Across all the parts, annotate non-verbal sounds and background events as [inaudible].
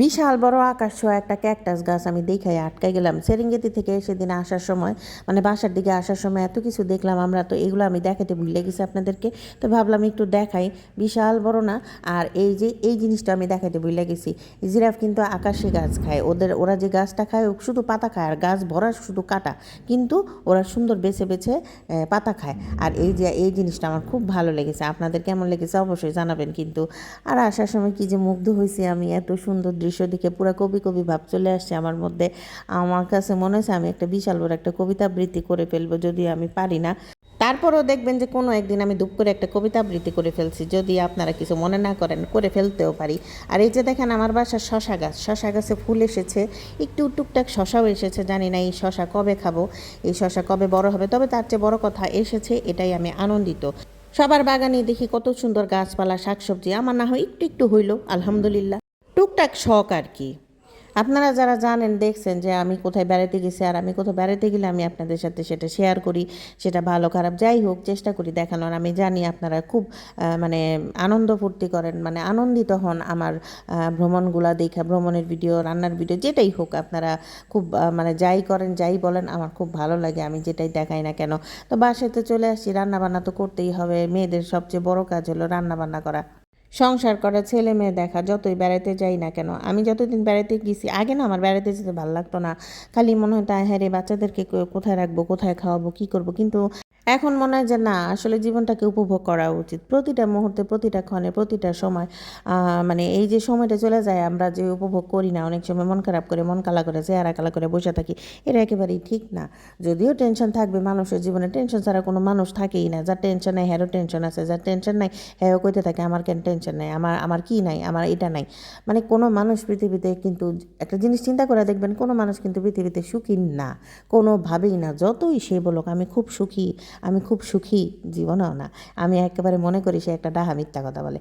বিশাল বড় আকাশ ছোঁয়া একটা ক্যাকটাস গাছ আমি দেখাই আটকে গেলাম। সেরিঙ্গেতি থেকে সেদিন আসার সময় মানে বাসার দিকে আসার সময় এত কিছু দেখলাম আমরা, তো এগুলো আমি দেখাতে ভুলে গেছি আপনাদেরকে। তো ভাবলাম একটু দেখাই, বিশাল বড় না? আর এই যে, এই জিনিসটা আমি দেখাতে ভুলে গেছি। জিরাফ কিন্তু আকাশে গাছ খায়। ওদের, ওরা যে গাছটা খায়, ও শুধু পাতা খায়, আর গাছ ভরা শুধু কাটা। কিন্তু ওরা সুন্দর বেছে বেছে পাতা খায়। আর এই যে, এই জিনিসটা আমার খুব ভালো লেগেছে। আপনাদের কেমন লেগেছে অবশ্যই জানাবেন কিন্তু। আর আসার সময় কি যে মুগ্ধ হয়েছি আমি, এত সুন্দর দৃশ্য দেখে পুরো কবি কবি ভাব চলে আসছে আমার মধ্যে। আমার কাছে মনে হচ্ছে আমি একটা বিশাল বড় একটা কবিতা আবৃত্তি করে ফেলব যদি আমি পারি না। তারপরেও দেখবেন যে কোনো একদিন আমি দুপ করে একটা কবিতা আবৃত্তি করে ফেলছি, যদি আপনারা কিছু মনে না করেন করে ফেলতেও পারি। আর এই যে দেখেন আমার বাসার শশা গাছ, শশা গাছে ফুল এসেছে, একটু টুকটাক শশাও এসেছে, জানি না এই শশা কবে খাব, এই শশা কবে বড় হবে, তবে তার চেয়ে বড় কথা এসেছে, এটাই আমি আনন্দিত। সবার বাগানে দেখি কত সুন্দর গাছপালা, শাকসবজি, আমার না হয় একটু একটু হইল, আলহামদুলিল্লাহ। টুকটাক শখ আর কি। আপনারা যারা জানেন, দেখছেন যে আমি কোথায় বেড়াতে গেছি আর আমি কোথাও বেড়াতে গেলে আমি আপনাদের সাথে সেটা শেয়ার করি, সেটা ভালো খারাপ যাই হোক, চেষ্টা করি দেখানোর। আমি জানি আপনারা খুব মানে আনন্দ ফুর্তি করেন মানে আনন্দিত হন আমার ভ্রমণগুলা দেখা, ভ্রমণের ভিডিও রান্নার ভিডিও যেটাই হোক আপনারা খুব মানে যাই করেন, যাই বলেন, আমার খুব ভালো লাগে, আমি যেটাই দেখাই না কেন। তো বাসাতে চলে আসছি, রান্নাবান্না তো করতেই হবে, মেয়েদের সবচেয়ে বড় কাজ হলো রান্নাবান্না করা। সংসার করা, ছেলে মেয়ে দেখা, যতই বেড়াতে যাই না কেন, আমি যতদিন বেড়াতে গেছি, আগে না আমার বেড়াতে যেতে ভালো লাগতো না। খালি মনে হয় তাই হ্যাঁ রে, বাচ্চাদেরকে কোথায় রাখব, কোথায় খাওয়াবো, কী করব? কিন্তু এখন মনে হয় যে না, আসলে জীবনটাকে উপভোগ করা উচিত। প্রতিটা মুহূর্তে, প্রতিটা ক্ষণে, প্রতিটা সময় মানে এই যে সময়টা চলে যায়, আমরা যে উপভোগ করি না, অনেক সময় মন খারাপ করে, মন কালা করে, চেহারা কালা করে বসে থাকি, এটা একেবারেই ঠিক না। যদিও টেনশন থাকবে, মানুষের জীবনে টেনশন ছাড়া কোনো মানুষ থাকেই না। যার টেনশন নাই হ্যারও টেনশন আছে, যার টেনশন নাই হ্যাঁ কইতে থাকে, আমার কেন টেনশন নাই? আমার আমার কি নাই? আমার এটা নাই? মানে কোনো মানুষ পৃথিবীতে কিন্তু একটা জিনিস চিন্তা করে দেখবেন, কোনো মানুষ কিন্তু পৃথিবীতে সুখী না, কোনোভাবেই না। যতই সে বলুক, আমি খুব সুখী আমি খুব সুখী জীবনেও না। আমি একেবারে মনে করি সে একটা ডাহা মিথ্যা কথা বলে।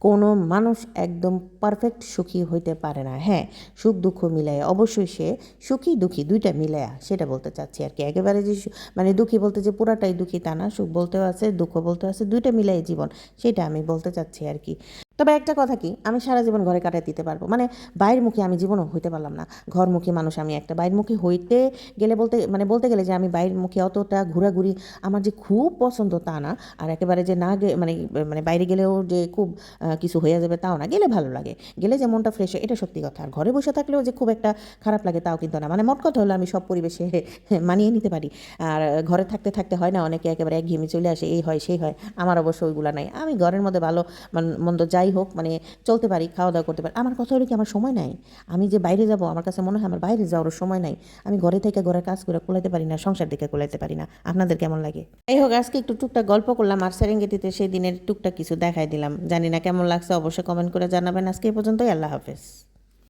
কোনো মানুষ একদম পারফেক্ট সুখী হইতে পারে না। হ্যাঁ সুখ দুঃখ মিলায় অবশ্যই সে সুখী দুঃখী দুইটা মিলায়া সেটা বলতে চাচ্ছি আর কি। একেবারে যে মানে দুঃখী বলতে যে পুরাটাই দুঃখী তা না, সুখ বলতেও আছে, দুঃখ বলতেও আছে, দুইটা মিলাই জীবন, সেটা আমি বলতে চাচ্ছি আর কি। তবে একটা কথা কি? আমি সারা জীবন ঘরে কাটাই দিতে পারব। মানে বাইরের মুখে আমি জীবনও হইতে পারলাম না। ঘরমুখী মানুষ আমি একটা। বাইরের মুখে হইতে গেলে বলতে মানে বলতে গেলে যে আমি বাইরের মুখে অতটা ঘোরাঘুরি আমার যে খুব পছন্দ তা না। আর একেবারে যে না মানে মানে বাইরে গেলেও যে খুব কিছু হয়ে যাবে তাও না। গেলে ভালো লাগে। গেলে যে মনটা ফ্রেশ হয়, এটা সত্যি কথা। আর ঘরে বসে থাকলেও যে খুব একটা খারাপ লাগে তাও কিন্তু না। মানে মোট কথা হলো আমি সব পরিবেশে [laughs] মানিয়ে নিতে পারি। আর ঘরে থাকতে থাকতে হয় না, অনেকে একেবারে এক একঘেয়েমি চলে আসে, এই হয়, সেই হয়। আমার অবশ্য ওইগুলো নাই। আমি ঘরের মধ্যে ভালো, মান- মন্দ যাই হোক মানে চলতে পারি খাওয়া দাওয়া করতে পারি। আমার কথা হলো কি, আমার সময় নাই। আমি যে বাইরে যাব, আমার কাছে মনে হয় আমার বাইরে যাওয়ার সময় নাই। আমি ঘরে থেকে ঘরের কাজ করে কোলাইতে পারি না, সংসার দিকে কোলাইতে পারি না। আপনাদের কেমন লাগে? এই হোক আজকে একটু টুকটাক গল্প করলাম আর সেরেঙ্গেটিতে সেই দিনের টুকটাক কিছু দেখাই দিলাম। জানি না কেমন লাগছে, অবশ্যই কমেন্ট করে জানাবেন। আজকে এই পর্যন্তই, আল্লাহ হাফেজ।